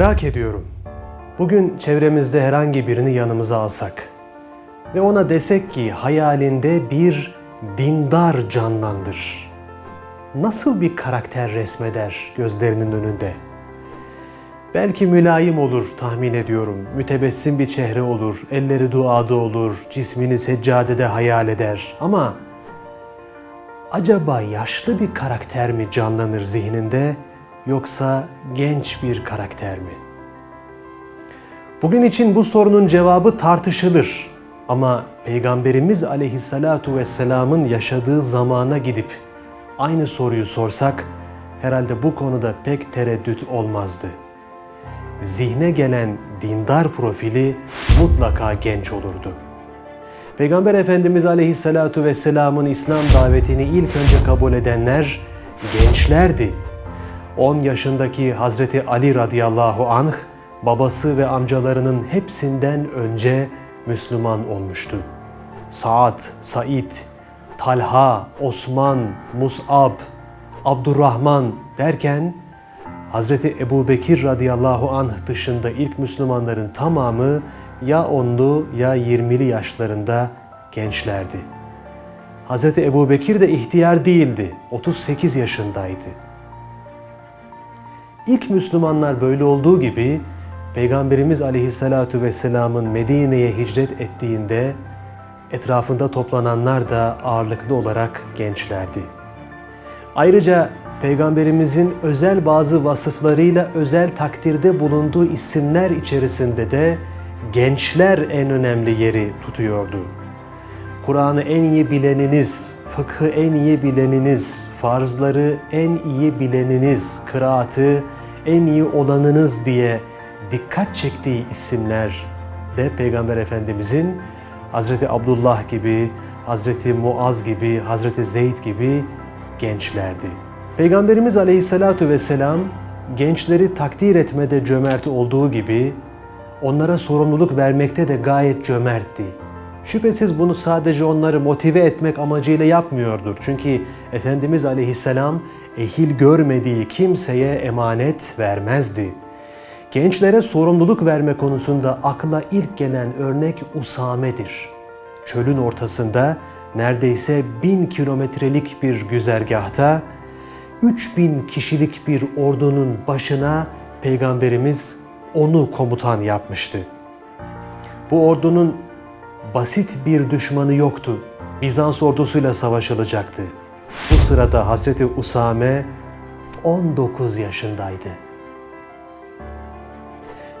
Merak ediyorum. Bugün çevremizde herhangi birini yanımıza alsak ve ona desek ki hayalinde bir dindar canlandır. Nasıl bir karakter resmeder gözlerinin önünde? Belki mülayim olur tahmin ediyorum. Mütebessim bir çehre olur, elleri duada olur, cismini seccadede hayal eder. Ama acaba yaşlı bir karakter mi canlanır zihninde yoksa genç bir karakter mi? Bugün için bu sorunun cevabı tartışılır. Ama Peygamberimiz aleyhissalatu vesselamın yaşadığı zamana gidip aynı soruyu sorsak herhalde bu konuda pek tereddüt olmazdı. Zihne gelen dindar profili mutlaka genç olurdu. Peygamber Efendimiz Aleyhisselatu Vesselam'ın İslam davetini ilk önce kabul edenler gençlerdi. 10 yaşındaki Hazreti Ali radıyallahu anh babası ve amcalarının hepsinden önce Müslüman olmuştu. Saad, Said, Talha, Osman, Mus'ab, Abdurrahman derken Hazreti Ebu Bekir radıyallahu anh dışında ilk Müslümanların tamamı ya 10'lu ya 20'li yaşlarında gençlerdi. Hazreti Ebu Bekir de ihtiyar değildi, 38 yaşındaydı. İlk Müslümanlar böyle olduğu gibi Peygamberimiz aleyhissalatu vesselamın Medine'ye hicret ettiğinde etrafında toplananlar da ağırlıklı olarak gençlerdi. Ayrıca Peygamberimizin özel bazı vasıflarıyla özel takdirde bulunduğu isimler içerisinde de gençler en önemli yeri tutuyordu. Kur'an'ı en iyi bileniniz, fıkhı en iyi bileniniz, farzları en iyi bileniniz, kıraatı en iyi olanınız diye dikkat çektiği isimler de Peygamber Efendimizin Hazreti Abdullah gibi, Hazreti Muaz gibi, Hazreti Zeyd gibi gençlerdi. Peygamberimiz Aleyhisselatu Vesselam gençleri takdir etmede cömert olduğu gibi onlara sorumluluk vermekte de gayet cömertti. Şüphesiz bunu sadece onları motive etmek amacıyla yapmıyordur. Çünkü Efendimiz Aleyhisselam ehil görmediği kimseye emanet vermezdi. Gençlere sorumluluk verme konusunda akla ilk gelen örnek Usame'dir. Çölün ortasında neredeyse bin kilometrelik bir güzergahta 3000 kişilik bir ordunun başına Peygamberimiz onu komutan yapmıştı. Bu ordunun basit bir düşmanı yoktu. Bizans ordusuyla savaşılacaktı. Sırada Hazreti Usame 19 yaşındaydı.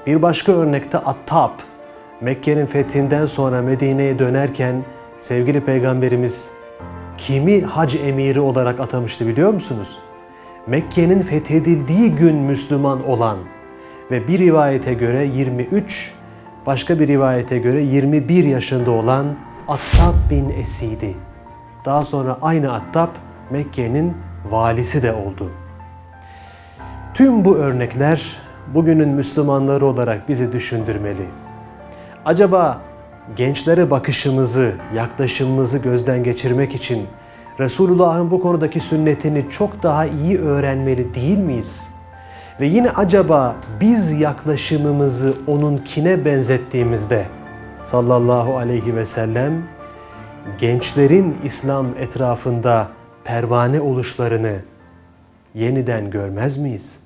Bir başka örnekte Attab, Mekke'nin fethinden sonra Medine'ye dönerken sevgili peygamberimiz kimi hac emiri olarak atamıştı biliyor musunuz? Mekke'nin fethedildiği gün Müslüman olan ve bir rivayete göre 23, başka bir rivayete göre 21 yaşında olan Attab bin Esidi. Daha sonra aynı Attab Mekke'nin valisi de oldu. Tüm bu örnekler bugünün Müslümanları olarak bizi düşündürmeli. Acaba gençlere bakışımızı, yaklaşımımızı gözden geçirmek için Resulullah'ın bu konudaki sünnetini çok daha iyi öğrenmeli değil miyiz? Ve yine acaba biz yaklaşımımızı onunkine benzettiğimizde sallallahu aleyhi ve sellem gençlerin İslam etrafında pervane oluşlarını yeniden görmez miyiz?